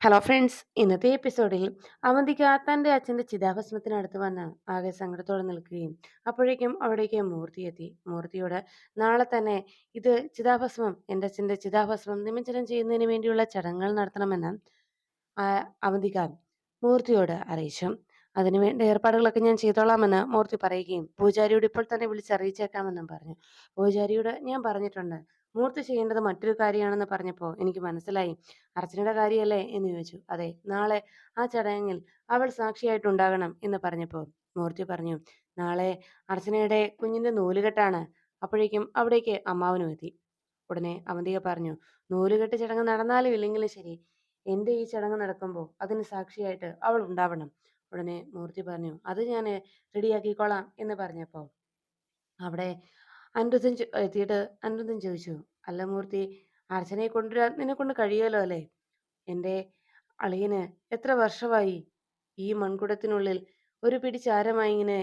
Hello friends ഇന്നത്തെ എപ്പിസോഡിൽ അവന്തിക തന്റെ അച്ഛന്റെ ചിതാഭസ്മത്തിനടുത്ത് വന്ന് ആകെ സങ്കടത്തോടെ നിൽക്കുകയും അപ്പോഴേക്കും അവിടേക്ക് മൂർത്തി എത്തി. മൂർത്തിയോട് നാളെ തന്നെ ഇത് ചിതാഭസ്മം എന്റെ അച്ഛന്റെ ചിതാഭസ്മം നിമജ്ജനം ചെയ്യുന്നതിന് വേണ്ടിയുള്ള ചടങ്ങുകൾ നടത്തണമെന്ന് അവന്തിക മൂർത്തിയോട് അറിയിച്ചു. അതിനുവേണ്ട ഏർപ്പാടുകളൊക്കെ ഞാൻ ചെയ്തോളാമെന്ന് മൂർത്തി പറയുകയും പൂജാരിയോട് ഇപ്പോൾ തന്നെ വിളിച്ചറിയിച്ചേക്കാമെന്നും പറഞ്ഞു. പൂജാരിയോട് ഞാൻ പറഞ്ഞിട്ടുണ്ട് മൂർത്തി ചെയ്യേണ്ടത് മറ്റൊരു കാര്യമാണെന്ന് പറഞ്ഞപ്പോൾ എനിക്ക് മനസ്സിലായി. അർച്ചനയുടെ കാര്യമല്ലേ എന്ന് ചോദിച്ചു. അതെ നാളെ ആ ചടങ്ങിൽ അവൾ സാക്ഷിയായിട്ടുണ്ടാകണം എന്ന് പറഞ്ഞപ്പോൾ മൂർത്തി പറഞ്ഞു നാളെ അർച്ചനയുടെ കുഞ്ഞിന്റെ നൂലുകെട്ടാണ്. അപ്പോഴേക്കും അവിടേക്ക് അമ്മാവനും എത്തി. ഉടനെ അവന്തിക പറഞ്ഞു നൂലുകെട്ട് ചടങ്ങ് നടന്നാലും ഇല്ലെങ്കിലും ശരി. എന്റെ ഈ ചടങ്ങ് നടക്കുമ്പോൾ അതിന് സാക്ഷിയായിട്ട് അവൾ ഉണ്ടാവണം. ഉടനെ മൂർത്തി പറഞ്ഞു അത് ഞാൻ റെഡിയാക്കിക്കോളാം എന്ന് പറഞ്ഞപ്പോൾ അവിടെ അനിരുദ്ധൻ എത്തിയിട്ട് അനിരുദ്ധൻ ചോദിച്ചു. അല്ല മൂർത്തി അർച്ചനയെ കൊണ്ടുവരാൻ നിന്നെ കൊണ്ട് കഴിയുമല്ലോ അല്ലേ? എന്റെ അളിയന് എത്ര വർഷമായി ഈ മൺകുടത്തിനുള്ളിൽ ഒരു പിടി ചാരമായി ഇങ്ങനെ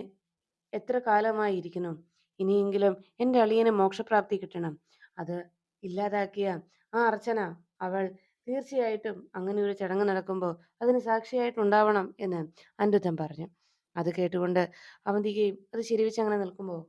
എത്ര കാലമായി ഇരിക്കുന്നു? ഇനിയെങ്കിലും എന്റെ അളിയന് മോക്ഷപ്രാപ്തി കിട്ടണം. അത് ഇല്ലാതാക്കിയ ആ അർച്ചന അവൾ തീർച്ചയായിട്ടും അങ്ങനെ ഒരു ചടങ്ങ് നടക്കുമ്പോൾ അതിന് സാക്ഷിയായിട്ടുണ്ടാവണം എന്ന് അനിരുദ്ധൻ പറഞ്ഞു. അത് കേട്ടുകൊണ്ട് അവന്തികയും അത് ശരിവെച്ച് അങ്ങനെ നിൽക്കുമ്പോൾ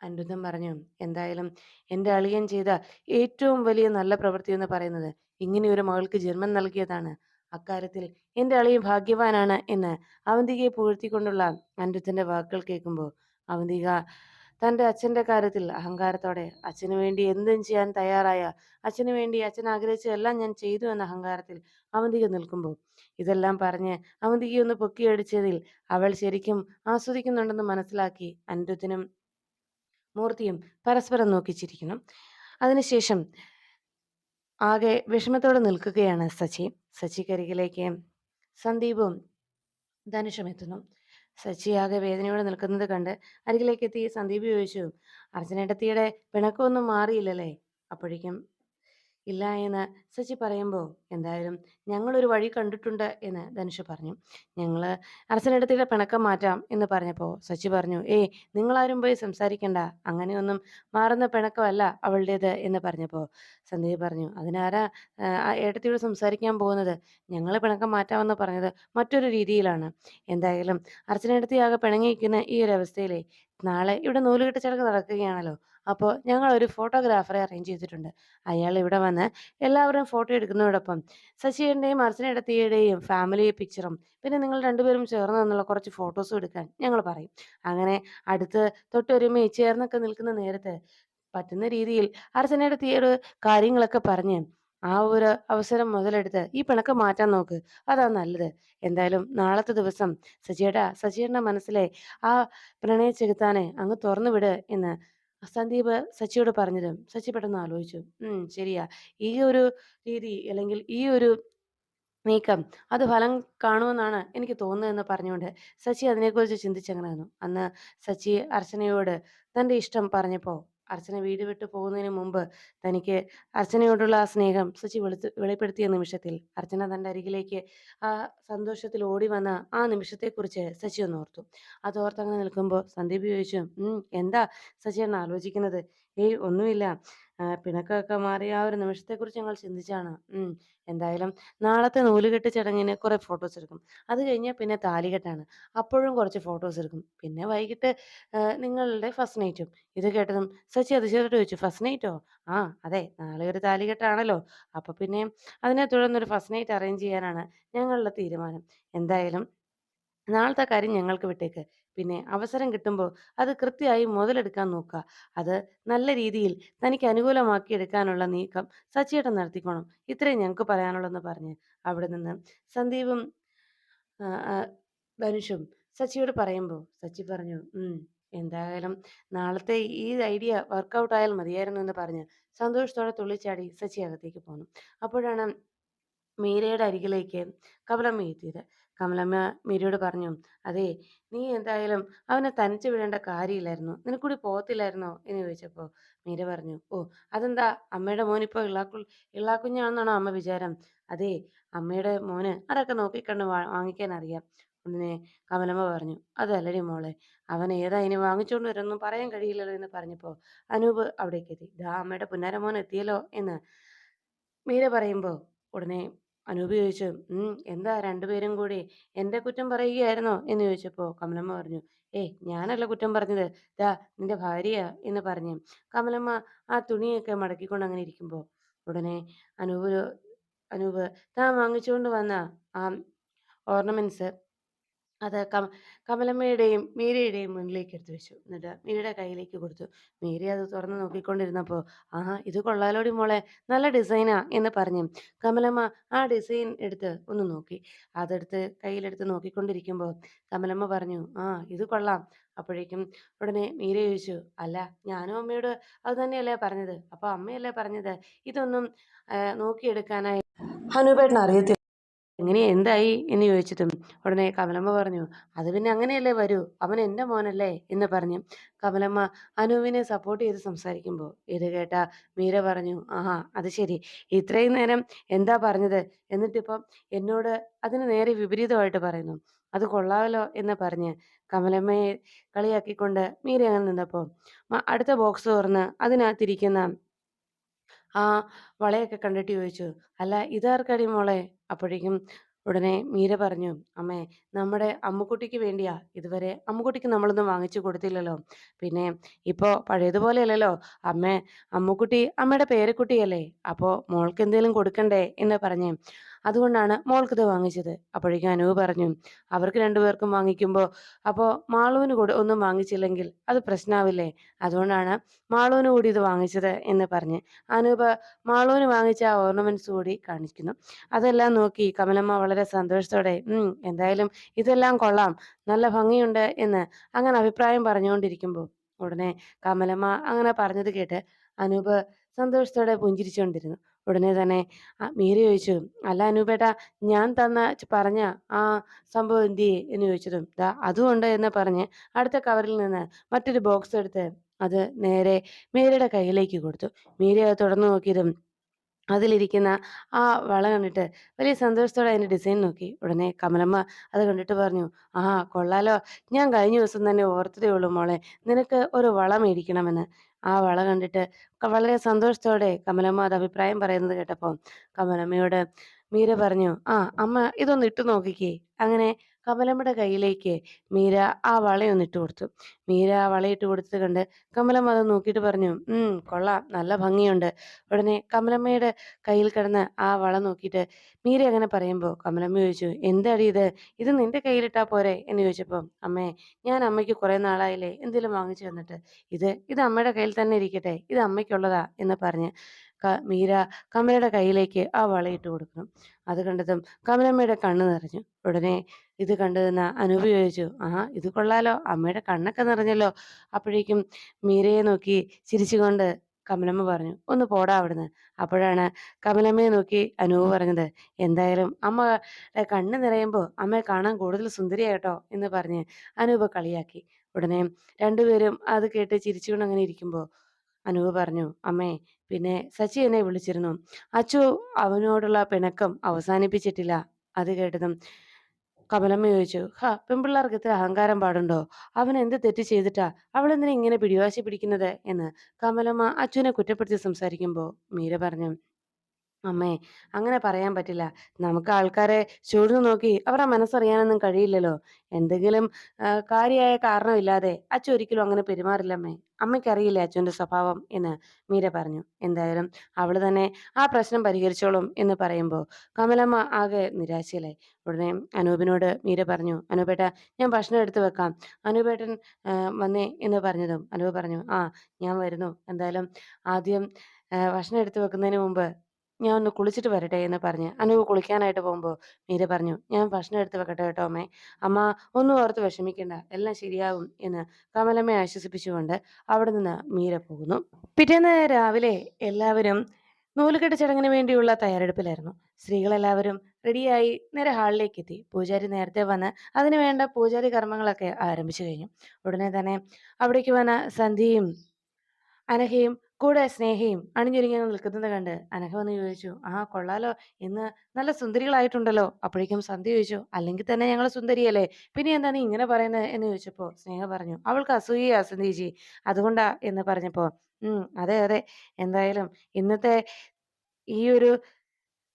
അനിരുദ്ധൻ പറഞ്ഞു എന്തായാലും എന്റെ അളിയൻ ചെയ്ത ഏറ്റവും വലിയ നല്ല പ്രവൃത്തി എന്ന് പറയുന്നത് ഇങ്ങനെ ഒരു മകൾക്ക് ജന്മം നൽകിയതാണ്. അക്കാര്യത്തിൽ എന്റെ അളിയൻ ഭാഗ്യവാനാണ് എന്ന് അവന്തികയെ പുകഴ്ത്തിക്കൊണ്ടുള്ള അനിരുദ്ധന്റെ വാക്കുകൾ കേൾക്കുമ്പോൾ അവന്തിക തന്റെ അച്ഛന്റെ കാര്യത്തിൽ അഹങ്കാരത്തോടെ അച്ഛനു വേണ്ടി എന്തും ചെയ്യാൻ തയ്യാറായ അച്ഛനു വേണ്ടി അച്ഛൻ ആഗ്രഹിച്ച എല്ലാം ഞാൻ ചെയ്തു എന്ന അഹങ്കാരത്തിൽ അവന്തിക നിൽക്കുമ്പോൾ ഇതെല്ലാം പറഞ്ഞ് അവന്തികയൊന്ന് പൊക്കിയടിച്ചതിൽ അവൾ ശരിക്കും ആസ്വദിക്കുന്നുണ്ടെന്ന് മനസ്സിലാക്കി അനിരുദ്ധനും മൂർത്തിയും പരസ്പരം നോക്കിച്ചിരിക്കുന്നു. അതിനുശേഷം ആകെ വിഷമത്തോടെ നിൽക്കുകയാണ് സച്ചി. സച്ചിക്കരികിലേക്ക് സന്ദീപും ധനുഷും എത്തുന്നു. സച്ചി ആകെ വേദനയോടെ നിൽക്കുന്നത് കണ്ട് അരികിലേക്ക് എത്തി. സന്ദീപ് ചോദിച്ചു അർജുനേട്ടത്തിയുടെ പിണക്കമൊന്നും മാറിയില്ലല്ലേ? അപ്പോഴേക്കും ഇല്ല എന്ന് സച്ചി പറയുമ്പോൾ എന്തായാലും ഞങ്ങളൊരു വഴി കണ്ടിട്ടുണ്ട് എന്ന് ധനുഷ് പറഞ്ഞു. ഞങ്ങൾ അർച്ചനടുത്തിലെ പിണക്കം മാറ്റാം എന്ന് പറഞ്ഞപ്പോൾ സച്ചി പറഞ്ഞു ഏയ് നിങ്ങളാരും പോയി സംസാരിക്കണ്ട. അങ്ങനെയൊന്നും മാറുന്ന പിണക്കമല്ല അവളുടേത് എന്ന് പറഞ്ഞപ്പോൾ സന്ദീപ് പറഞ്ഞു അതിനാരാ ഏട്ടത്തിയോട് സംസാരിക്കാൻ പോകുന്നത്? ഞങ്ങൾ പിണക്കം മാറ്റാമെന്ന് പറഞ്ഞത് മറ്റൊരു രീതിയിലാണ്. എന്തായാലും അർച്ചനടുത്തിയാകെ പിണങ്ങിയിരിക്കുന്ന ഈ ഒരു അവസ്ഥയിലെ നാളെ ഇവിടെ നൂലുകെട്ട് ചടങ്ങ് നടക്കുകയാണല്ലോ. അപ്പോൾ ഞങ്ങൾ ഒരു ഫോട്ടോഗ്രാഫറെ അറേഞ്ച് ചെയ്തിട്ടുണ്ട്. അയാൾ ഇവിടെ വന്ന് എല്ലാവരും ഫോട്ടോ എടുക്കുന്നതോടൊപ്പം ശശിയുടെയും അർച്ചനയുടെ തീയുടെയും ഫാമിലി പിക്ചറും പിന്നെ നിങ്ങൾ രണ്ടുപേരും ചേർന്ന് നിന്നുള്ള കുറച്ച് ഫോട്ടോസും എടുക്കാൻ ഞങ്ങൾ പറയും. അങ്ങനെ അടുത്ത് തൊട്ടൊരുമയിൽ ചേർന്നൊക്കെ നിൽക്കുന്ന നേരത്ത് പറ്റുന്ന രീതിയിൽ അർച്ചനയുടെ തീയോട് കാര്യങ്ങളൊക്കെ പറഞ്ഞ് ആ ഒരു അവസരം മുതലെടുത്ത് ഈ പിണക്കം മാറ്റാൻ നോക്ക്. അതാ നല്ലത്. എന്തായാലും നാളത്തെ ദിവസം സജിയേട്ടാ സജിയേട്ടന്റെ മനസ്സിലെ ആ പ്രണയ ചെകുത്താനെ അങ്ങ് തുറന്നു വിട് എന്ന് സന്ദീപ് സച്ചിയോട് പറഞ്ഞത് സച്ചി പെട്ടെന്ന് ആലോചിച്ചു. ഉം ശരിയാ. ഈ ഒരു രീതി അല്ലെങ്കിൽ ഈ ഒരു നീക്കം അത് ഫലം കാണുമെന്നാണ് എനിക്ക് തോന്നുന്നതെന്ന് പറഞ്ഞുകൊണ്ട് സച്ചി അതിനെക്കുറിച്ച് ചിന്തിച്ചങ്ങനെ അന്ന് സച്ചി അർച്ചനയോട് തന്റെ ഇഷ്ടം പറഞ്ഞപ്പോൾ അർച്ചന വീട് വിട്ടു പോകുന്നതിന് മുമ്പ് തനിക്ക് അർച്ചനയോടുള്ള ആ സ്നേഹം സച്ചി വെളുത്ത് വെളിപ്പെടുത്തിയ നിമിഷത്തിൽ അർച്ചന തന്റെ അരികിലേക്ക് ആ സന്തോഷത്തിൽ ഓടി വന്ന ആ നിമിഷത്തെക്കുറിച്ച് സച്ചി ഒന്ന് ഓർത്തു. അത് ഓർത്തങ്ങനെ നിൽക്കുമ്പോൾ സന്ദീപ് ചോദിച്ചു എന്താ സച്ചി ആലോചിക്കുന്നത്? ഏയ് ഒന്നുമില്ല. പിണക്കമൊക്കെ മാറിയ ആ ഒരു നിമിഷത്തെ കുറിച്ച് ഞങ്ങൾ ചിന്തിച്ചാണ്. എന്തായാലും നാളത്തെ നൂലുകെട്ട് ചടങ്ങിന് കുറെ ഫോട്ടോസ് എടുക്കും. അത് കഴിഞ്ഞാൽ പിന്നെ താലികെട്ടാണ്. അപ്പോഴും കുറച്ച് ഫോട്ടോസ് എടുക്കും. പിന്നെ വൈകിട്ട് നിങ്ങളുടെ ഫസ്റ്റ് നൈറ്റും. ഇത് കേട്ടതും സച്ചി അതിശയത്തോട് ചോദിച്ചു ഫസ്റ്റ് നൈറ്റോ? ആ അതെ നാളെ ഒരു താലികെട്ടാണല്ലോ. അപ്പൊ പിന്നെ അതിനെ തുടർന്നൊരു ഫസ്റ്റ് നൈറ്റ് അറേഞ്ച് ചെയ്യാനാണ് ഞങ്ങളുടെ തീരുമാനം. എന്തായാലും നാളത്തെ കാര്യം ഞങ്ങൾക്ക് വിട്ടേക്ക്. പിന്നെ അവസരം കിട്ടുമ്പോൾ അത് കൃത്യമായി മുതലെടുക്കാൻ നോക്കുക. അത് നല്ല രീതിയിൽ തനിക്ക് അനുകൂലമാക്കി എടുക്കാനുള്ള നീക്കം സച്ചിയേട്ടൻ നടത്തിക്കോണം. ഇത്രയും ഞങ്ങൾക്ക് പറയാനുള്ളതെന്ന് പറഞ്ഞ് അവിടെ നിന്ന് സന്ദീപും ധനുഷും സച്ചിയോട് പറയുമ്പോൾ സച്ചി പറഞ്ഞു എന്തായാലും നാളത്തെ ഈ ഐഡിയ വർക്കൗട്ട് ആയാൽ മതിയായിരുന്നു എന്ന് പറഞ്ഞ് സന്തോഷത്തോടെ തുള്ളിച്ചാടി സച്ചി അകത്തേക്ക് പോന്നു. അപ്പോഴാണ് മീരയുടെ അരികിലേക്ക് കമലമ്മ എത്തിയത്. കമലമ്മ മിരിയോട് പറഞ്ഞു അതെ നീ എന്തായാലും അവനെ തനിച്ച് വിടേണ്ട കാര്യമില്ലായിരുന്നു. നിനക്കൂടി പോകത്തില്ലായിരുന്നോ? എന്ന് ചോദിച്ചപ്പോൾ മീര പറഞ്ഞു ഓ അതെന്താ? അമ്മയുടെ മോനിപ്പോൾ ഇളാക്കു ഇളാക്കുഞ്ഞാണെന്നാണോ അമ്മ വിചാരം? അതെ അമ്മയുടെ മോന് അതൊക്കെ നോക്കിക്കണ്ട് വാങ്ങിക്കാൻ അറിയാം. ഉടനെ കമലമ്മ പറഞ്ഞു അതല്ലടി മോളെ അവൻ ഏതാ ഇനി വാങ്ങിച്ചുകൊണ്ട് വരുമെന്നും പറയാൻ കഴിയില്ലല്ലോ എന്ന് പറഞ്ഞപ്പോൾ അനൂപ് അവിടേക്ക് എത്തി ദാ അമ്മയുടെ പുന്നാരമോൻ എത്തിയല്ലോ എന്ന് മീര പറയുമ്പോൾ ഉടനെ അനൂപ് ചോദിച്ചു എന്താ രണ്ടുപേരും കൂടി എന്റെ കുറ്റം പറയുകയായിരുന്നോ? എന്ന് ചോദിച്ചപ്പോൾ കമലമ്മ പറഞ്ഞു ഏയ് ഞാനല്ല കുറ്റം പറഞ്ഞത്. ദാ നിന്റെ ഭാര്യയാ എന്ന് പറഞ്ഞു കമലമ്മ ആ തുണിയൊക്കെ മടക്കിക്കൊണ്ട് അങ്ങനെ ഇരിക്കുമ്പോ ഉടനെ അനൂപ് അനൂപ് താൻ വാങ്ങിച്ചുകൊണ്ട് വന്ന ആ ഓർണമെന്റ്സ് അത് കം കമലമ്മയുടെയും മീരയുടെയും മുന്നിലേക്ക് എടുത്തു വെച്ചു. എന്നിട്ട് മീരയുടെ കയ്യിലേക്ക് കൊടുത്തു. മീര അത് തുറന്ന് നോക്കിക്കൊണ്ടിരുന്നപ്പോൾ "ആഹാ! ഇത് കൊള്ളാലോടി മോളെ. നല്ല ഡിസൈനാ" എന്ന് പറഞ്ഞു കമലമ്മ ആ ഡിസൈൻ എടുത്ത് ഒന്ന് നോക്കി. അതെടുത്ത് കയ്യിലെടുത്ത് നോക്കിക്കൊണ്ടിരിക്കുമ്പോൾ കമലമ്മ പറഞ്ഞു, "ആ ഇത് കൊള്ളാം." അപ്പോഴേക്കും ഉടനെ മീര ചോദിച്ചു, "അല്ല ഞാനും അമ്മയോട് അത് തന്നെയല്ലേ പറഞ്ഞത്. അപ്പോൾ അമ്മയല്ലേ പറഞ്ഞത് ഇതൊന്നും നോക്കിയെടുക്കാനായി ഹനൂപേട്ടന് അറിയത്തില്ല എങ്ങനെ എന്തായി? എന്ന് ചോദിച്ചിട്ടും ഉടനെ കമലമ്മ പറഞ്ഞു അത് പിന്നെ അങ്ങനെയല്ലേ വരൂ? അവൻ എന്റെ മോനല്ലേ? എന്ന് പറഞ്ഞു കമലമ്മ അനുവിനെ സപ്പോർട്ട് ചെയ്ത് സംസാരിക്കുമ്പോൾ ഇത് കേട്ട മീര പറഞ്ഞു ആഹാ അത് ശരി. ഇത്രയും നേരം എന്താ പറഞ്ഞത്? എന്നിട്ടിപ്പം എന്നോട് അതിന് നേരെ വിപരീതമായിട്ട് പറയുന്നു അത് കൊള്ളാമല്ലോ എന്ന് പറഞ്ഞ് കമലമ്മയെ കളിയാക്കിക്കൊണ്ട് മീര അങ്ങനെ നിന്നപ്പോൾ അടുത്ത ബോക്സ് തുറന്ന് അതിനകത്തിരിക്കുന്ന ആ വളയൊക്കെ കണ്ടിട്ട് ചോദിച്ചു അല്ല ഇതാർക്കടി മോളെ? അപ്പോഴേക്കും ഉടനെ മീര പറഞ്ഞു അമ്മേ നമ്മുടെ അമ്മുക്കുട്ടിക്ക് വേണ്ടിയാ. ഇതുവരെ അമ്മുക്കുട്ടിക്ക് നമ്മളൊന്നും വാങ്ങിച്ചു കൊടുത്തില്ലല്ലോ. പിന്നെ ഇപ്പോ പഴയതുപോലെയല്ലല്ലോ. അമ്മേ അമ്മുക്കുട്ടി അമ്മയുടെ പേരക്കുട്ടിയല്ലേ. അപ്പോൾ മോൾക്ക് എന്തെങ്കിലും കൊടുക്കണ്ടേ? എന്ന് പറഞ്ഞ്. അതുകൊണ്ടാണ് മോൾക്കിത് വാങ്ങിച്ചത്. അപ്പോഴേക്കും അനൂപ് പറഞ്ഞു അവർക്ക് രണ്ടുപേർക്കും വാങ്ങിക്കുമ്പോൾ അപ്പോൾ മാളുവിന് കൂടെ ഒന്നും വാങ്ങിച്ചില്ലെങ്കിൽ അത് പ്രശ്നാവില്ലേ? അതുകൊണ്ടാണ് മാളുവിന് കൂടി ഇത് വാങ്ങിച്ചത് എന്ന് പറഞ്ഞ് അനൂപ് മാളുവിന് വാങ്ങിച്ച ഓർണമെന്റ്സ് കൂടി കാണിക്കുന്നു. അതെല്ലാം നോക്കി കമലമ്മ വളരെ സന്തോഷത്തോടെ എന്തായാലും ഇതെല്ലാം കൊള്ളാം നല്ല ഭംഗിയുണ്ട് എന്ന് അങ്ങനെ അഭിപ്രായം പറഞ്ഞുകൊണ്ടിരിക്കുമ്പോൾ ഉടനെ കമലമ്മ അങ്ങനെ പറഞ്ഞത് കേട്ട് അനൂപ് സന്തോഷത്തോടെ പുഞ്ചിരിച്ചുകൊണ്ടിരുന്നു. ഉടനെ തന്നെ മീര ചോദിച്ചു അല്ല അനൂപേട്ടാ ഞാൻ തന്ന പറഞ്ഞ ആ സംഭവം എന്തിയേ? എന്ന് ചോദിച്ചതും ദാ അതുകൊണ്ട് എന്ന് പറഞ്ഞ് അടുത്ത കവറിൽ നിന്ന് മറ്റൊരു ബോക്സ് എടുത്ത് അത് നേരെ മീരയുടെ കയ്യിലേക്ക് കൊടുത്തു. മീര അത് തുറന്നു നോക്കിയതും അതിലിരിക്കുന്ന ആ വള കണ്ടിട്ട് വലിയ സന്തോഷത്തോടെ അതിന്റെ ഡിസൈൻ നോക്കി. ഉടനെ കമലമ്മ അത് കണ്ടിട്ട് പറഞ്ഞു ആ കൊള്ളാലോ. ഞാൻ കഴിഞ്ഞ ദിവസം തന്നെ ഓർത്തതേ ഉള്ളൂ മോളെ. നിനക്ക് ഒരു വള മേടിക്കണമെന്ന്. ആ വള കണ്ടിട്ട് വളരെ സന്തോഷത്തോടെ കമലമ്മ അത് അഭിപ്രായം പറയുന്നത് കേട്ടപ്പോൾ കമലമ്മയോട് മീര പറഞ്ഞു ആ അമ്മ ഇതൊന്ന് ഇട്ടു നോക്കിക്കേ. അങ്ങനെ കമലമ്മയുടെ കയ്യിലേക്ക് മീര ആ വളയൊന്നിട്ട് കൊടുത്തു. മീര ആ വളയിട്ട് കൊടുത്തത് കണ്ട് കമലമ്മ അത് നോക്കിയിട്ട് പറഞ്ഞു ഉം കൊള്ളാം നല്ല ഭംഗിയുണ്ട്. ഉടനെ കമലമ്മയുടെ കയ്യിൽ കിടന്ന് ആ വള നോക്കിയിട്ട് മീര അങ്ങനെ പറയുമ്പോൾ കമലമ്മ ചോദിച്ചു എന്താടി ഇത്? ഇത് നിന്റെ കയ്യിലിട്ടാ പോരെ? എന്ന് ചോദിച്ചപ്പോൾ അമ്മേ ഞാൻ അമ്മയ്ക്ക് കുറെ നാളായില്ലേ എന്തെങ്കിലും വാങ്ങിച്ചു തന്നിട്ട്. ഇത് ഇത് അമ്മയുടെ കയ്യിൽ തന്നെ ഇരിക്കട്ടെ ഇത് അമ്മയ്ക്കുള്ളതാ എന്ന് പറഞ്ഞ് മീര കമലയുടെ കയ്യിലേക്ക് ആ വളയിട്ട് കൊടുക്കണം. അത് കണ്ടതും കമലമ്മയുടെ കണ്ണ് നിറഞ്ഞു. ഉടനെ ഇത് കണ്ടു നിന്ന അനൂപ് ചോദിച്ചു ആ ഇത് കൊള്ളാലോ. അമ്മയുടെ കണ്ണൊക്കെ നിറഞ്ഞല്ലോ. അപ്പോഴേക്കും മീരയെ നോക്കി ചിരിച്ചുകൊണ്ട് കമലമ്മ പറഞ്ഞു ഒന്ന് പോടാ അവിടുന്ന്. അപ്പോഴാണ് കമലമ്മയെ നോക്കി അനൂപ് പറഞ്ഞത് എന്തായാലും അമ്മ കണ്ണ് നിറയുമ്പോൾ അമ്മയെ കാണാൻ കൂടുതൽ സുന്ദരിയായിട്ടോ എന്ന് പറഞ്ഞ് അനൂപ് കളിയാക്കി. ഉടനെ രണ്ടുപേരും അത് കേട്ട് ചിരിച്ചുകൊണ്ട് അങ്ങനെ ഇരിക്കുമ്പോൾ അനൂപ് പറഞ്ഞു അമ്മേ പിന്നെ സച്ചി എന്നെ വിളിച്ചിരുന്നു. അച്ചു അവനോടുള്ള പിണക്കം അവസാനിപ്പിച്ചിട്ടില്ല. അത് കേട്ടതും കമലമ്മ ചോദിച്ചു ഹാ പെൺപിള്ളേർക്ക് ഇത്ര അഹങ്കാരം പാടുണ്ടോ? അവൻ എന്ത് തെറ്റ് ചെയ്തിട്ടാ? അവളെന്തിനെ ഇങ്ങനെ പിടിവാശി പിടിക്കുന്നത്? എന്ന് കമലമ്മ അച്ഛനെ കുറ്റപ്പെടുത്തി സംസാരിക്കുമ്പോൾ മീര പറഞ്ഞു അമ്മേ അങ്ങനെ പറയാൻ പറ്റില്ല. നമുക്ക് ആൾക്കാരെ ചൂഴ്ന്നു നോക്കി അവരുടെ മനസ്സറിയാനൊന്നും കഴിയില്ലല്ലോ. എന്തെങ്കിലും കാര്യമായ കാരണമില്ലാതെ അച്ഛൻ ഒരിക്കലും അങ്ങനെ പെരുമാറില്ല അമ്മേ. അമ്മയ്ക്ക് അമ്മയ്ക്കറിയില്ലേ അച്ഛന്റെ സ്വഭാവം എന്ന്? മീര പറഞ്ഞു. എന്തായാലും അവൾ തന്നെ ആ പ്രശ്നം പരിഹരിച്ചോളും എന്ന് പറയുമ്പോൾ കമലമ്മ ആകെ നിരാശയിലായി. ഉടനെ അനൂപിനോട് മീര പറഞ്ഞു അനൂപേട്ട ഞാൻ ഭക്ഷണം എടുത്തു വെക്കാം. അനൂപേട്ടൻ വന്നേ എന്ന് പറഞ്ഞതും അനൂപ് പറഞ്ഞു ആ ഞാൻ വരുന്നു. എന്തായാലും ആദ്യം ഭക്ഷണം എടുത്തു വെക്കുന്നതിന് മുമ്പ് ഞാൻ ഒന്ന് കുളിച്ചിട്ട് വരട്ടെ എന്ന് പറഞ്ഞ്. അനു കുളിക്കാനായിട്ട് പോകുമ്പോൾ മീര പറഞ്ഞു ഞാൻ ഭക്ഷണം എടുത്ത് വെക്കട്ടെ കേട്ടോ അമ്മേ. അമ്മ ഒന്നും ഓർത്ത് വിഷമിക്കണ്ട. എല്ലാം ശരിയാകും എന്ന് കമലമ്മയെ ആശ്വസിപ്പിച്ചുകൊണ്ട് അവിടെ നിന്ന് മീര പോകുന്നു. പിറ്റേന്ന് രാവിലെ എല്ലാവരും നൂലുകെട്ട് ചടങ്ങിന് വേണ്ടിയുള്ള തയ്യാറെടുപ്പിലായിരുന്നു. സ്ത്രീകളെല്ലാവരും റെഡിയായി നേരെ ഹാളിലേക്ക് എത്തി പൂജാരി നേരത്തെ വന്ന് അതിനു വേണ്ട പൂജാരി കർമ്മങ്ങളൊക്കെ ആരംഭിച്ചു കഴിഞ്ഞു. ഉടനെ തന്നെ അവിടേക്ക് വന്ന സന്ധ്യയും അനഘയും കൂടെ സ്നേഹയും അണിഞ്ഞൊരുങ്ങി നിൽക്കുന്നത് കണ്ട് അനഘ വന്ന് ചോദിച്ചു ആ കൊള്ളാലോ. ഇന്ന് നല്ല സുന്ദരികളായിട്ടുണ്ടല്ലോ. അപ്പോഴേക്കും സന്ധ്യ ചോദിച്ചു അല്ലെങ്കിൽ തന്നെ ഞങ്ങൾ സുന്ദരിയല്ലേ? പിന്നെ എന്താ നീ ഇങ്ങനെ പറയുന്നത് എന്ന് ചോദിച്ചപ്പോൾ സ്നേഹ പറഞ്ഞു അവൾക്ക് അസൂയ സന്ധ്യജി അതുകൊണ്ടാ എന്ന് പറഞ്ഞപ്പോൾ ഉം അതെ അതെ. എന്തായാലും ഇന്നത്തെ ഈ ഒരു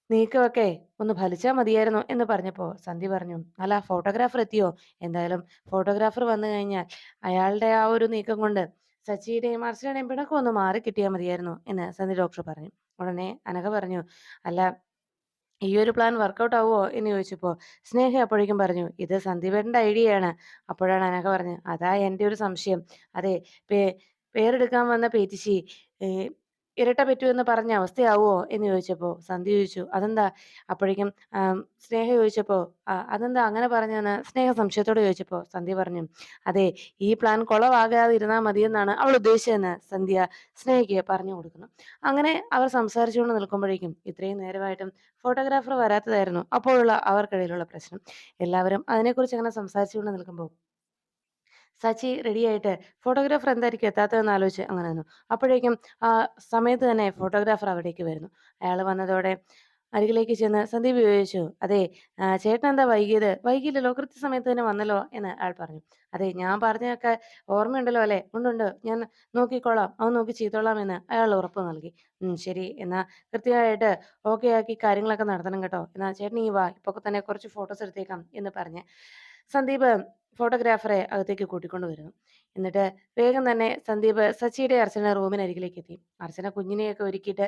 നീക്കമൊക്കെ ഒന്ന് ഫലിച്ചാ മതിയായിരുന്നു. എന്ന് പറഞ്ഞപ്പോ സന്ധി പറഞ്ഞു. അല്ല ഫോട്ടോഗ്രാഫർ എത്തിയോ? എന്തായാലും ഫോട്ടോഗ്രാഫർ വന്നു കഴിഞ്ഞാൽ അയാളുടെ ആ ഒരു നീക്കം കൊണ്ട് സച്ചിയുടെയും അർച്ചനയുടെയും പിണക്കം ഒന്ന് മാറി കിട്ടിയാൽ മതിയായിരുന്നു എന്ന് സന്ധി ഡോക്ടർ പറഞ്ഞു. ഉടനെ അനഘ പറഞ്ഞു. അല്ല ഈ ഒരു പ്ലാൻ വർക്കൗട്ട് ആവുമോ എന്ന് ചോദിച്ചപ്പോൾ സ്നേഹ അപ്പോഴേക്കും പറഞ്ഞു ഇത് സന്ദീപേട്ടന്റെ ഐഡിയയാണ് അപ്പോഴാണ് അനഘ പറഞ്ഞത് അതാ എന്റെ ഒരു സംശയം അതെ പേ പേരെടുക്കാൻ വന്ന പേറ്റിശി ഇരട്ട പറ്റൂ എന്ന് പറഞ്ഞ അവസ്ഥയാവോ? എന്ന് ചോദിച്ചപ്പോൾ സന്ധ്യ ചോദിച്ചു. അതെന്താ? അപ്പോഴേക്കും സ്നേഹ ചോദിച്ചപ്പോൾ അതെന്താ അങ്ങനെ പറഞ്ഞെന്ന്? സ്നേഹ സംശയത്തോട് ചോദിച്ചപ്പോൾ സന്ധ്യ പറഞ്ഞു അതെ ഈ പ്ലാൻ കുളവാകാതിരുന്നാൽ മതിയെന്നാണ് അവൾ ഉദ്ദേശിച്ചതെന്ന് സന്ധ്യ സ്നേഹയ്ക്ക് പറഞ്ഞു കൊടുക്കുന്നു. അങ്ങനെ അവർ സംസാരിച്ചുകൊണ്ട് നിൽക്കുമ്പോഴേക്കും ഇത്രയും നേരമായിട്ടും ഫോട്ടോഗ്രാഫർ വരാത്തതായിരുന്നു അപ്പോഴുള്ള അവർക്കിടയിലുള്ള പ്രശ്നം. എല്ലാവരും അതിനെക്കുറിച്ച് അങ്ങനെ സംസാരിച്ചുകൊണ്ട് നിൽക്കുമ്പോൾ സച്ചി റെഡിയായിട്ട് ഫോട്ടോഗ്രാഫർ എന്തായിരിക്കും എത്താത്തതെന്ന് ആലോചിച്ച് അങ്ങനെ നിന്നു. അപ്പോഴേക്കും ആ സമയത്ത് തന്നെ ഫോട്ടോഗ്രാഫർ അവിടേക്ക് വരുന്നു. അയാൾ വന്നതോടെ അരികിലേക്ക് ചെന്ന് സന്ദീപ് ചോദിച്ചു. അതെ ചേട്ടൻ എന്താ വൈകിയത്?" "വൈകിയില്ലല്ലോ. കൃത്യസമയത്ത് തന്നെ വന്നല്ലോ" എന്ന് അയാൾ പറഞ്ഞു. "അതെ ഞാൻ പറഞ്ഞതൊക്കെ ഓർമ്മയുണ്ടല്ലോ അല്ലേ?" "ഉണ്ടുണ്ട്. ഞാൻ നോക്കിക്കോളാം. അവൻ നോക്കി ചെയ്തോളാം" എന്ന് അയാൾ ഉറപ്പ് നൽകി. "ഉം ശരി. എന്നാ കൃത്യമായിട്ട് ഓക്കെ ആക്കി കാര്യങ്ങളൊക്കെ നടത്തണം കേട്ടോ. എന്നാ ചേട്ടൻ ഈ വാ. ഇപ്പൊ തന്നെ കുറച്ച് ഫോട്ടോസ് എടുത്തേക്കാം" എന്ന് പറഞ്ഞ് സന്ദീപ് ഫോട്ടോഗ്രാഫറെ അകത്തേക്ക് കൂട്ടിക്കൊണ്ട് വരുന്നു. എന്നിട്ട് വേഗം തന്നെ സന്ദീപ് സച്ചിയുടെ അർച്ചന റൂമിനരികിലേക്ക് എത്തി. അർച്ചന കുഞ്ഞിനെയൊക്കെ ഒരുക്കിയിട്ട്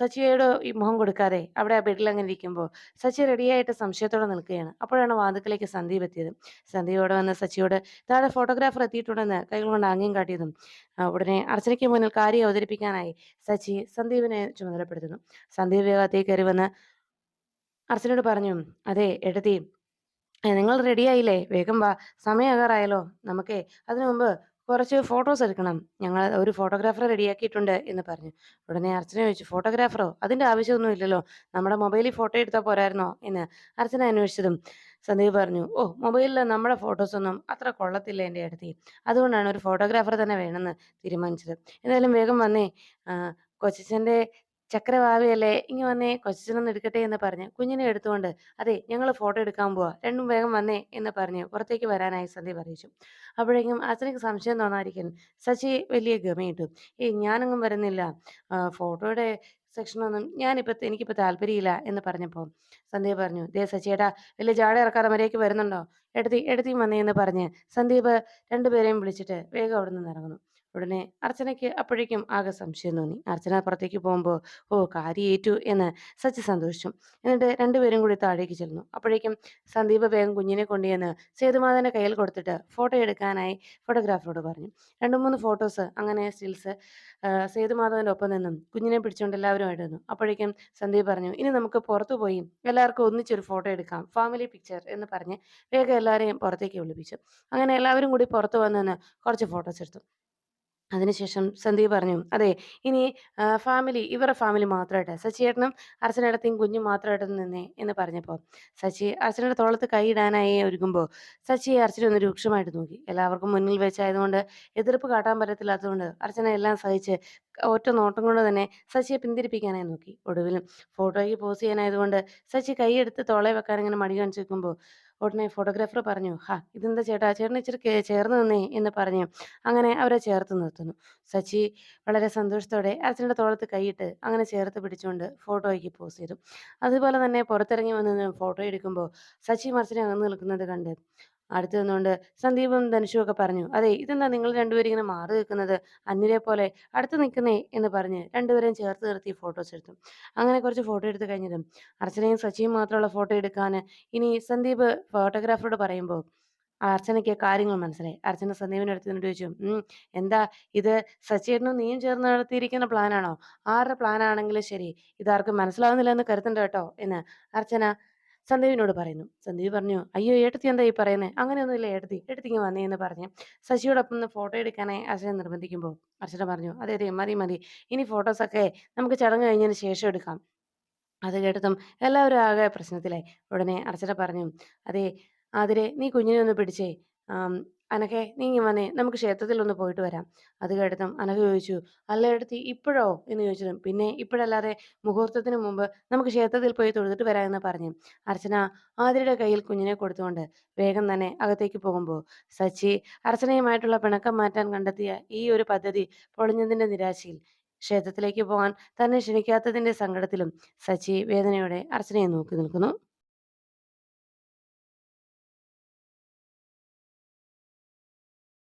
സച്ചിയോട് ഈ മുഖം കൊടുക്കാതെ അവിടെ ബെഡിൽ അങ്ങനെ ഇരിക്കുമ്പോൾ സച്ചി റെഡിയായിട്ട് സംശയത്തോടെ നിൽക്കുകയാണ്. അപ്പോഴാണ് വാതിക്കലേക്ക് സന്ദീപ് എത്തിയത്. സന്ദീപ് അവിടെ വന്ന് സച്ചിയോട് താഴെ ഫോട്ടോഗ്രാഫർ എത്തിയിട്ടുണ്ടെന്ന് കൈകൾ കൊണ്ട് ആംഗ്യം കാട്ടിയതും ഉടനെ അർച്ചനയ്ക്ക് മുന്നിൽ കാര്യം അവതരിപ്പിക്കാനായി സച്ചി സന്ദീപിനെ ചുമതലപ്പെടുത്തുന്നു. സന്ദീപ് വേഗത്തേക്ക് കയറി വന്ന് അർച്ചനയോട് പറഞ്ഞു അതെ എടത്തി നിങ്ങൾ റെഡിയായില്ലേ? വേഗം വാ. സമയാകാറായല്ലോ. നമുക്കേ അതിനു മുമ്പ് കുറച്ച് ഫോട്ടോസ് എടുക്കണം. ഞങ്ങൾ ഒരു ഫോട്ടോഗ്രാഫറെ റെഡിയാക്കിയിട്ടുണ്ട് എന്ന് പറഞ്ഞു. ഉടനെ അർച്ചന ചോദിച്ചു, ഫോട്ടോഗ്രാഫറോ? അതിന്റെ ആവശ്യമൊന്നും ഇല്ലല്ലോ. നമ്മുടെ മൊബൈലിൽ ഫോട്ടോ എടുത്താൽ പോരായിരുന്നോ? എന്ന് അർച്ചന അന്വേഷിച്ചതും സന്ദീപ് പറഞ്ഞു, ഓ മൊബൈലിൽ നമ്മുടെ ഫോട്ടോസൊന്നും അത്ര കൊള്ളത്തില്ല എന്റെ അടുത്ത് അതുകൊണ്ടാണ് ഒരു ഫോട്ടോഗ്രാഫർ തന്നെ വേണമെന്ന് തീരുമാനിച്ചത്. എന്തായാലും വേഗം വന്നേ. കൊച്ചച്ഛന്റെ ചക്രവാവിയല്ലേ ഇങ്ങ് വന്നേ കൊച്ചനൊന്ന് എടുക്കട്ടെ എന്ന് പറഞ്ഞ് കുഞ്ഞിനെ എടുത്തുകൊണ്ട് അതെ ഞങ്ങൾ ഫോട്ടോ എടുക്കാൻ പോവാ രണ്ടും വേഗം വന്നേ എന്ന് പറഞ്ഞ് പുറത്തേക്ക് വരാനായി സന്ദീപ് അറിയിച്ചു അപ്പോഴേക്കും അച്ഛനക്ക് സംശയം തോന്നാതിരിക്കാൻ സച്ചി വലിയ ഗമയിട്ടു. ഏയ് ഞാനൊന്നും വരുന്നില്ല. ഫോട്ടോയുടെ സെക്ഷനൊന്നും ഞാനിപ്പോൾ എനിക്കിപ്പോൾ താല്പര്യമില്ല എന്ന് പറഞ്ഞപ്പോൾ സന്ദീപ് പറഞ്ഞു ദേ സച്ചിയേട്ടാ വലിയ ജാട ഇറക്കാതെ മര്യാദയ്ക്ക് വരുന്നുണ്ടോ? എടുത്തി എടുത്തിയും വന്നേ എന്ന് പറഞ്ഞ് സന്ദീപ് രണ്ടുപേരെയും വിളിച്ചിട്ട് വേഗം അവിടെ നിന്ന് ഇറങ്ങുന്നു ഉടനെ അർച്ചനയ്ക്ക് അപ്പോഴേക്കും ആകെ സംശയം തോന്നി. അർച്ചന പുറത്തേക്ക് പോകുമ്പോൾ ഓ കാര്യേറ്റു എന്ന് സച്ചി സന്തോഷിച്ചു. എന്നിട്ട് രണ്ടുപേരും കൂടി താഴേക്ക് ചെല്ലുന്നു അപ്പോഴേക്കും സന്ദീപ് വേഗം കുഞ്ഞിനെ കൊണ്ടുചെന്ന് സേതുമാതന്റെ കയ്യിൽ കൊടുത്തിട്ട് ഫോട്ടോ എടുക്കാനായി ഫോട്ടോഗ്രാഫറോട് പറഞ്ഞു. രണ്ട് മൂന്ന് ഫോട്ടോസ് അങ്ങനെ സ്റ്റിൽസ് സേതുമാധവന്റെ ഒപ്പം നിന്നും കുഞ്ഞിനെ പിടിച്ചുകൊണ്ട് എല്ലാവരുമായിട്ട് നിന്നു അപ്പോഴേക്കും സന്ദീപ് പറഞ്ഞു ഇനി നമുക്ക് പുറത്തു പോയി എല്ലാവർക്കും ഒന്നിച്ചൊരു ഫോട്ടോ എടുക്കാം ഫാമിലി പിക്ചർ എന്ന് പറഞ്ഞ് വേഗം എല്ലാവരെയും പുറത്തേക്ക് വിളിപ്പിച്ചു. അങ്ങനെ എല്ലാവരും കൂടി പുറത്തു വന്നു കുറച്ച് ഫോട്ടോസ് എടുത്തു. അതിനുശേഷം സന്ദീപ് പറഞ്ഞു അതെ ഇനി ഫാമിലി ഇവരുടെ ഫാമിലി മാത്രമായിട്ട്. സച്ചിയേട്ടനും അർച്ചനേടത്തെയും കുഞ്ഞും മാത്രമായിട്ട് നിന്നേ എന്ന് പറഞ്ഞപ്പോൾ സച്ചി അർച്ചനയുടെ തോളത്ത് കൈയിടാനായി ഒരുങ്ങുമ്പോൾ സച്ചി അർച്ചന ഒന്ന് രൂക്ഷമായിട്ട് നോക്കി. എല്ലാവർക്കും മുന്നിൽ വെച്ചായതുകൊണ്ട് എതിർപ്പ് കാട്ടാൻ പറ്റത്തില്ലാത്തതുകൊണ്ട് അർച്ചന എല്ലാം സഹിച്ച് ഒറ്റ നോട്ടം കൊണ്ട് തന്നെ സച്ചിയെ പിന്തിരിപ്പിക്കാനായി നോക്കി. ഒടുവിലും ഫോട്ടോയ്ക്ക് പോസ് ചെയ്യാനായതുകൊണ്ട് സച്ചി കൈയെടുത്ത് തോളെ വെക്കാൻ ഇങ്ങനെ മടി കാണിച്ചു നിൽക്കുമ്പോൾ ഉടനെ ഫോട്ടോഗ്രാഫർ പറഞ്ഞു ഹാ ഇതെന്താ ചേട്ടാ? ചേട്ടൻ ഇച്ചിരി ചേർന്ന് നിന്നേ എന്ന് പറഞ്ഞു അങ്ങനെ അവരെ ചേർത്ത് നിർത്തുന്നു. സച്ചി വളരെ സന്തോഷത്തോടെ അച്ഛന്റെ തോളത്ത് കൈയിട്ട് അങ്ങനെ ചേർത്ത് പിടിച്ചുകൊണ്ട് ഫോട്ടോയ്ക്ക് പോസ് ചെയ്തു. അതുപോലെ തന്നെ പുറത്തിറങ്ങി വന്ന് ഫോട്ടോ എടുക്കുമ്പോൾ സച്ചി മറിച്ചിനെ അകന്ന് നിൽക്കുന്നത് കണ്ട് അടുത്ത് നിന്നുകൊണ്ട് സന്ദീപും ധനുഷും ഒക്കെ പറഞ്ഞു അതെ ഇതെന്താ നിങ്ങൾ രണ്ടുപേരും ഇങ്ങനെ മാറി നിൽക്കുന്നത്? അന്യരെ പോലെ അടുത്ത് നിൽക്കുന്നേ? എന്ന് പറഞ്ഞ് രണ്ടുപേരെയും ചേർത്ത് നിർത്തി ഫോട്ടോസ് എടുത്തു. അങ്ങനെ കുറച്ച് ഫോട്ടോ എടുത്ത് കഴിഞ്ഞതും അർച്ചനയും സച്ചിയും മാത്രമുള്ള ഫോട്ടോ എടുക്കാൻ ഇനി സന്ദീപ് ഫോട്ടോഗ്രാഫറോട് പറയുമ്പോൾ അർച്ചനയ്ക്ക് കാര്യങ്ങൾ മനസ്സിലായി. അർച്ചന സന്ദീപിന്റെ അടുത്ത് നിന്നിട്ട് ചോദിച്ചു എന്താ ഇത് സച്ചേട്ടനും നീയും ചേർന്ന് നടത്തിയിരിക്കുന്ന പ്ലാനാണോ? ആരുടെ പ്ലാനാണെങ്കിലും ശരി ഇതാർക്കും മനസ്സിലാവുന്നില്ല എന്ന് കരുതണ്ട കേട്ടോ? എന്ന് അർച്ചന സന്ദീപിനോട് പറയുന്നു. സന്ദീപ് പറഞ്ഞു അയ്യോ ഏട്ടത്തി എന്താ ഈ പറയുന്നത് അങ്ങനെയൊന്നുമില്ല ഏട്ടത്തി ഏട്ടത്തി ഇങ്ങനെ വന്നേ എന്ന് പറഞ്ഞ് ശശിയോടൊപ്പം ഒന്ന് ഫോട്ടോ എടുക്കാനായി അർച്ചന നിർബന്ധിക്കുമ്പോൾ അർച്ചന പറഞ്ഞു അതെ അതെ മതി മതി. ഇനി ഫോട്ടോസൊക്കെ നമുക്ക് ചടങ്ങ് കഴിഞ്ഞതിന് ശേഷം എടുക്കാം. അത് കേട്ടതും എല്ലാവരും ആകെ പ്രശ്നത്തിലായി. ഉടനെ അർച്ചന പറഞ്ഞു അതെ അതിരെ നീ കുഞ്ഞിനെ ഒന്ന് പിടിച്ചേ. അനഘേ നീ ഇങ്ങ് വന്നേ. നമുക്ക് ക്ഷേത്രത്തിൽ ഒന്ന് പോയിട്ട് വരാം. അത് കേട്ടതും അനഘ ചോദിച്ചു അല്ല എടുത്തി ഇപ്പോഴോ? എന്ന് ചോദിച്ചതും. പിന്നെ ഇപ്പോഴല്ലാതെ മുഹൂർത്തത്തിന് മുമ്പ് നമുക്ക് ക്ഷേത്രത്തിൽ പോയി തൊഴുതിട്ട് വരാമെന്ന് പറഞ്ഞു. അർച്ചന ആതിരയുടെ കയ്യിൽ കുഞ്ഞിനെ കൊടുത്തുകൊണ്ട് വേഗം തന്നെ അകത്തേക്ക് പോകുമ്പോൾ സച്ചി അർച്ചനയുമായിട്ടുള്ള പിണക്കം മാറ്റാൻ കണ്ടെത്തിയ ഈ ഒരു പദ്ധതി പൊളിഞ്ഞതിന്റെ നിരാശയിൽ ക്ഷേത്രത്തിലേക്ക് പോകാൻ തന്നെ ക്ഷണിക്കാത്തതിന്റെ സങ്കടത്തിലും സച്ചി വേദനയോടെ അർച്ചനയെ നോക്കി നിൽക്കുന്നു.